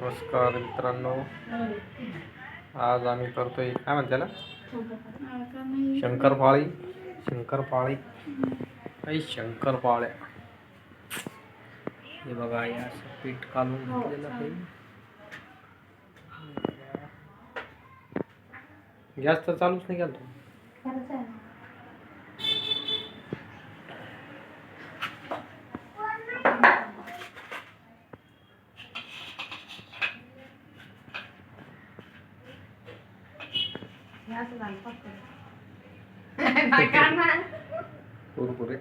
नमस्कार मित्रांनो. आज आम्ही करतोय काय म्हणते त्याला शंकरपाळी शंकरपाळी काही शंकरपाळ्या हे बघा या असं पीठ काढून घेतलेलं आहे. गॅस तर चालूच नाही केला कुरकुरे.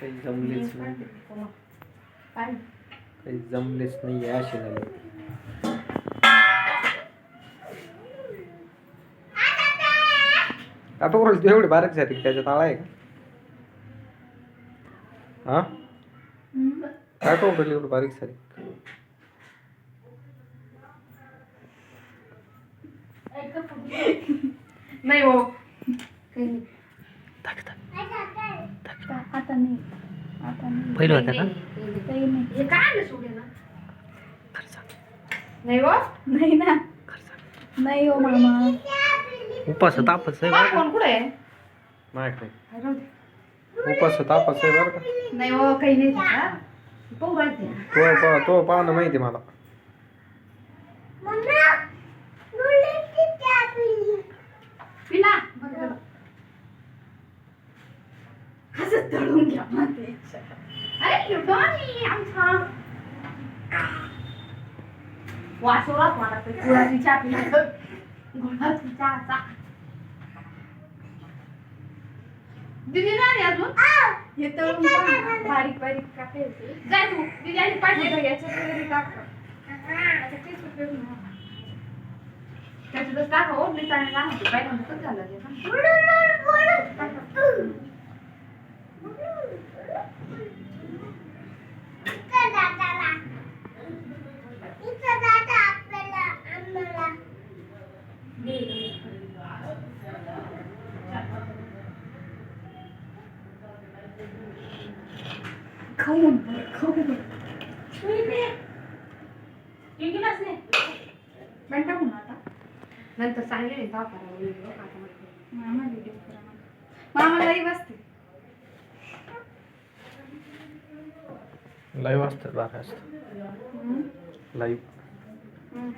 काही जमलेच नाही. काही जमलेच नाही आहे असे झाले आता बोल तू एवढी बारीक झाली त्याच्यात आळा आहे का? हा? काय करू एवढं एवढी बारीक झाली? नाही हो. काही नाही. आता नाही. आता नाही. पहिलं होतं का काही नाही. हे काय आलं सोडे ना? नाही हो? नाही ना. नाही हो मामा. उपास तापच आहे बरं का? कोण कुठे आहे? माझ्याकडे काय राहू दे. उपास तापच आहे बरं का? नाही हो काही नाही त्याचा पाहू राहते. तो पा तो पाहणं माहिती आहे मला पिला बरं. असं तळून घ्या म्हणते. अरे युडोनी आमचा वासोरात मला ते गुळाची पिला गुळाची चहाचा दिदी नाही अजून हे तळून. बारीक बारीक कापायचे जाय तू दिदी आणि पाहिजे आता याच्यात वगैरे टाका त्याच्यातच टाका हो मी चांगलं झालं इंग्लिश नाही पण टाकू ना आता नंतर सांगेल का करावं वेगळं, आता. मामा व्हिडिओ करा. मामा लाईव्ह असते लाईव्ह असतात बारा असतं. लाईव्ह.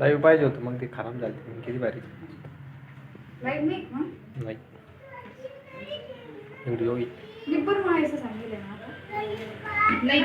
लाईव्ह पाहिजे होतं मग ती खराब झाली किती भारी. नाही हं? नाही. व्हिडिओ आता. नाही